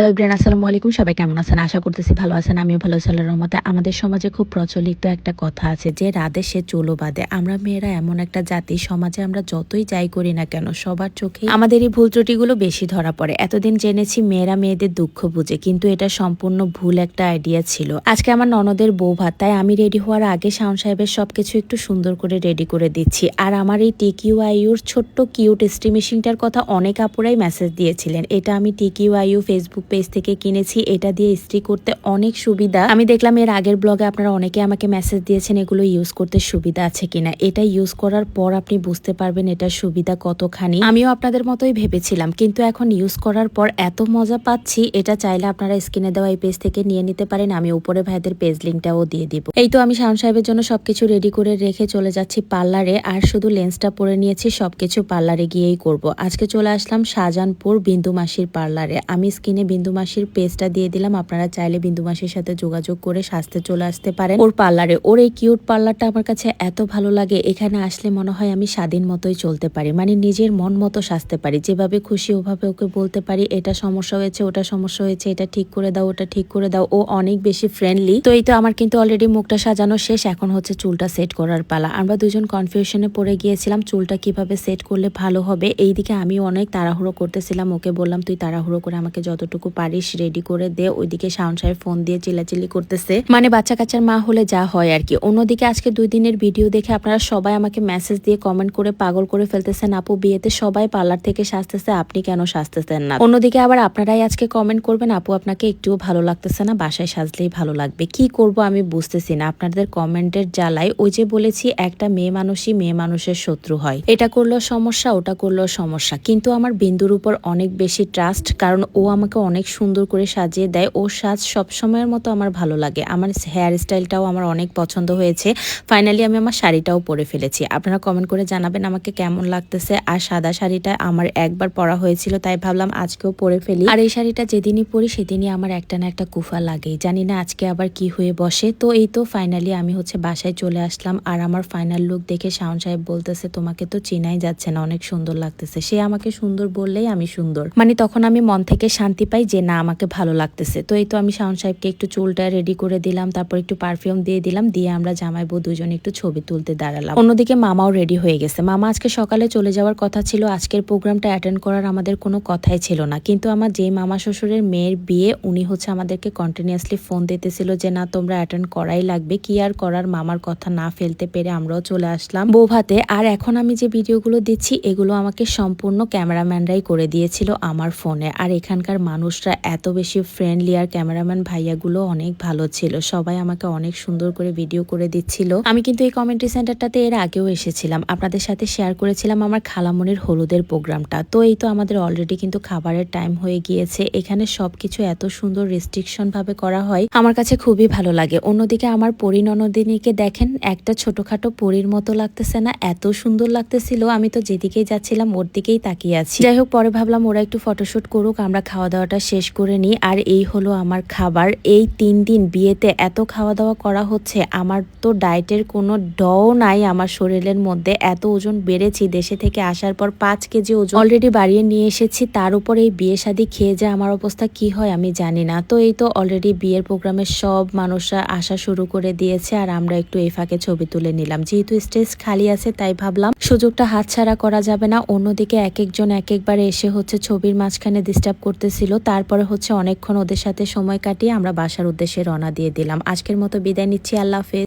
Hello brain আসসালামু আলাইকুম সবাই কেমন আছেন? আশা করতেছি ভালো আছেন। আমিও ভালো আছি, আল্লাহর রহমতে। আমাদের সমাজে খুব প্রচলিত একটা কথা আছে যে, রাধে সে চুলো বাঁধে আমরা মেয়েরা এমন একটা জাতি, সমাজে আমরা যতই যাই করি না কেন, সবার চোখে আমাদের এই ভুল ত্রুটিগুলো বেশি ধরা পড়ে। এতদিন জেনেছি মেয়েরা মেয়েদের দুঃখ বুঝে, কিন্তু এটা সম্পূর্ণ ভুল একটা আইডিয়া ছিল। আজকে আমার ননদের বউ ভাত, তাই আমি রেডি হওয়ার আগে শাওন সাহেবের সবকিছু একটু সুন্দর করে রেডি করে দিচ্ছি। আর আমার এই টিকিউ আইউর ছোট্ট কিউট স্ট্রিমিশিংটার কথা অনেক আপুরাই মেসেজ দিয়েছিলেন। এটা আমি টিকিউ আইউ ফেসবুক পেজ থেকে কিনেছি, এটা দিয়ে ইস্ত্রি করতে অনেক সুবিধা। আমি দেখলাম এর আগের ব্লগে আপনারা অনেকে আমাকে মেসেজ দিয়েছেন এগুলো ইউজ করতে সুবিধা আছে কিনা। এটা ইউজ করার পর আপনি বুঝতে পারবেন এটার সুবিধা কতখানি। আমিও আপনাদের মতোই ভেবেছিলাম, কিন্তু এখন ইউজ করার পর এত মজা পাচ্ছি, এটা চাইলে আপনারা স্ক্রিনে দেওয়া এই পেজ থেকে নিয়ে নিতে পারেন, আমি উপরে ভাইদের পেজ লিঙ্কটাও দিয়ে দিব। এই তো আমি শাহন সাহেবের জন্য সবকিছু রেডি করে রেখে চলে যাচ্ছি পার্লারে, আর শুধু লেন্সটা পরে নিয়েছি, সবকিছু পার্লারে গিয়েই করব। আজকে চলে আসলাম শাহজাহানপুর বিন্দু মাসির পার্লারে। আমি স্কিনে বিন্দু মাসির পেজটা দিয়ে দিলাম। আপনারা চাইলে বিন্দু মাসির সাথে যোগাযোগ করে সাজতে চলে আসতে পারেন। ওর পার্লারে। ওর এই কিউট পার্লারটা আমার কাছে এত ভালো লাগে। এখানে আসলে মনে হয় আমি স্বাধীন মতোই চলতে পারি। মানে নিজের মন মতো সাজতে পারি। যেভাবে খুশি ওভাবে ওকে বলতে পারি, এটা সমস্যা হয়েছে, ওটা সমস্যা হয়েছে, এটা ঠিক করে দাও, ওটা ঠিক করে দাও। ও অনেক বেশি ফ্রেন্ডলি তো এই তো আমার কিন্তু অলরেডি মুখটা সাজানো শেষ। এখন হচ্ছে চুলটা সেট করার পালা। আমরা দুজন কনফিউশনে পড়ে গিয়েছিলাম, চুলটা কীভাবে সেট করলে ভালো হবে। এইদিকে আমি অনেক তাড়াহুড়ো করতেছিলাম। ওকে বললাম, তুই তাড়াহুড়ো করে আমাকে যতটুকু পারিস রেডি করে দে, ওইদিকে শাওন সাহেব ফোন দিয়ে চিল্লাচিল্লি করতেছে। মানে বাচ্চা কাচ্চার মা হলে যা হয় আর কি। অন্যদিকে আজকে দুই দিনের ভিডিও দেখে আপনারা সবাই আমাকে মেসেজ দিয়ে কমেন্ট করে পাগল করে ফেলতেছেন। আপু, বিয়েতে সবাই পার্লার থেকে সাজতেছে, আপনি কেন সাজতেছেন না? অন্যদিকে আবার আপনারাই আজকে কমেন্ট করবেন, আপু আপনাকে একটুও ভালো লাগতেছে না, বাসায় সাজলেই ভালো লাগবে। কি করব আমি বুঝতেছি না, আপনাদের কমেন্টের জ্বালায় ওই যে বলেছি, একটা মেয়ে মানুষই মেয়ে মানুষের শত্রু হয়। এটা করলেও সমস্যা, ওটা করলেও সমস্যা। কিন্তু আমার বিন্দুর উপর অনেক বেশি ট্রাস্ট কারণ ও আমাকে অনেক সুন্দর করে সাজিয়ে দেয়। ওর সাজ সব সময়ের মতো আমার ভালো লাগে। আমার হেয়ার স্টাইলটাও আমার অনেক পছন্দ হয়েছে। ফাইনালি আমি আমার শাড়িটাও পরে ফেলেছি। আপনারা কমেন্ট করে জানাবেন আমাকে কেমন লাগতেছে। আর সাদা শাড়িটা আমার একবার পরা হয়েছিল, তাই ভাবলাম আজকেও পরে ফেলি। আর এই শাড়িটা যেদিনই পরি, সেদিনই আমার একটা না একটা কুফা লাগে জানি না আজকে আবার কি হয়ে বসে। তো এই তো ফাইনালি আমি হচ্ছে বাসায় চলে আসলাম। আর আমার ফাইনাল লুক দেখে শাওন সাহেব বলতেছে, তোমাকে তো চেনাই যাচ্ছে না, অনেক সুন্দর লাগতেছে। সে আমাকে সুন্দর বললেই আমি সুন্দর। মানে তখন আমি মন থেকে শান্তি পাই যে না, আমাকে ভালো লাগতেছে। তো এই তো আমি শাওন সাহেবকে একটু চুলটা রেডি করে দিলাম, তারপর একটু পারফিউম দিয়ে দিলাম, দিয়ে আমরা জামাই বউ দুজন একটু ছবি তুলতে দাঁড়ালাম। অন্যদিকে মামাও রেডি হয়ে গেছে। মামা আজকে সকালে চলে যাওয়ার কথা ছিল, আজকের প্রোগ্রামটা অ্যাটেন্ড করার আমাদের কোনো কথাই ছিল না। কিন্তু আমার যেই মামা শ্বশুরের মেয়ের বিয়ে, উনি হচ্ছে আমাদেরকে কন্টিনিউয়াসলি ফোন দিতেছিল যে, না, তোমরা অ্যাটেন্ড করাই লাগবে। কি আর করার? মামার কথা না ফেলতে পেরে আমরাও চলে আসলাম। বৌভাতে, আর এখন আমি যে ভিডিওগুলো দিচ্ছি, এগুলো আমাকে সম্পূর্ণ ক্যামেরাম্যানরাই করে দিয়েছিল আমার ফোনে আর এখানকার মানুষরা এত বেশি ফ্রেন্ডলি আর ক্যামেরাম্যান ভাইয়াগুলো অনেক ভালো ছিল। সবাই আমাকে অনেক সুন্দর করে ভিডিও করে দিচ্ছিল। আমি কিন্তু এই কমেন্ট্রি সেন্টারটাতে এর আগেও এসেছিলাম। আপনাদের সাথে শেয়ার করেছিলাম আমার খালামনির হলুদের প্রোগ্রামটা। তো এই তো আমাদের অলরেডি কিন্তু খাবারের টাইম হয়ে গিয়েছে। এখানে সবকিছু এত সুন্দর রেস্ট্রিকশন ভাবে করা হয়। আমার কাছে খুবই ভালো লাগে। অন্যদিকে আমার পরিণনদিনীকে দেখেন, একটা ছোটখাটো পরীর মতো লাগতেছে না, এত সুন্দর লাগতেছিল। আমি তো যেদিকেই যাচ্ছিলাম, ওর দিকেই তাকিয়ে আছি। যাই হোক, পরে ভাবলাম ওরা একটু ফটোশুট করুক, আমরা খাওয়া দাওয়াটা শেষ করে নিই। আর এই হলো আমার খাবার। এই তিন দিন বিয়েতে এত খাওয়া দাওয়া করা হচ্ছে, আমার তো ডায়েটের কোনো ডও নাই আমার শরীরের মধ্যে। এত ওজন বেড়েছি দেশে থেকে আসার পর পাঁচ কেজি ওজন অলরেডি বাড়িয়ে নিয়ে এসেছি। তার উপর এই বিয়ে শাদী খেয়ে যে আমার অবস্থা কি হয় আমি জানি না। তো এই তো অলরেডি বিয়ের প্রোগ্রামের সব মানুষরা আসা শুরু করে দিয়েছে। আর আমরা একটু এই ফাঁকে ছবি তুলে নিলাম। যেহেতু স্টেজ খালি আছে, তাই ভাবলাম সুযোগটা হাতছাড়া করা যাবে না। অন্যদিকে এক একজন এক একবারে এসে হচ্ছে ছবির মাঝখানে ডিস্টার্ব করতেছিল। তারপরে হচ্ছে অনেকক্ষণ ওদের সাথে সময় কাটিয়ে আমরা বাসার উদ্দেশ্যে রওনা দিয়ে দিলাম। আজকের মতো বিদায় নিচ্ছি। আল্লাহ হাফেজ।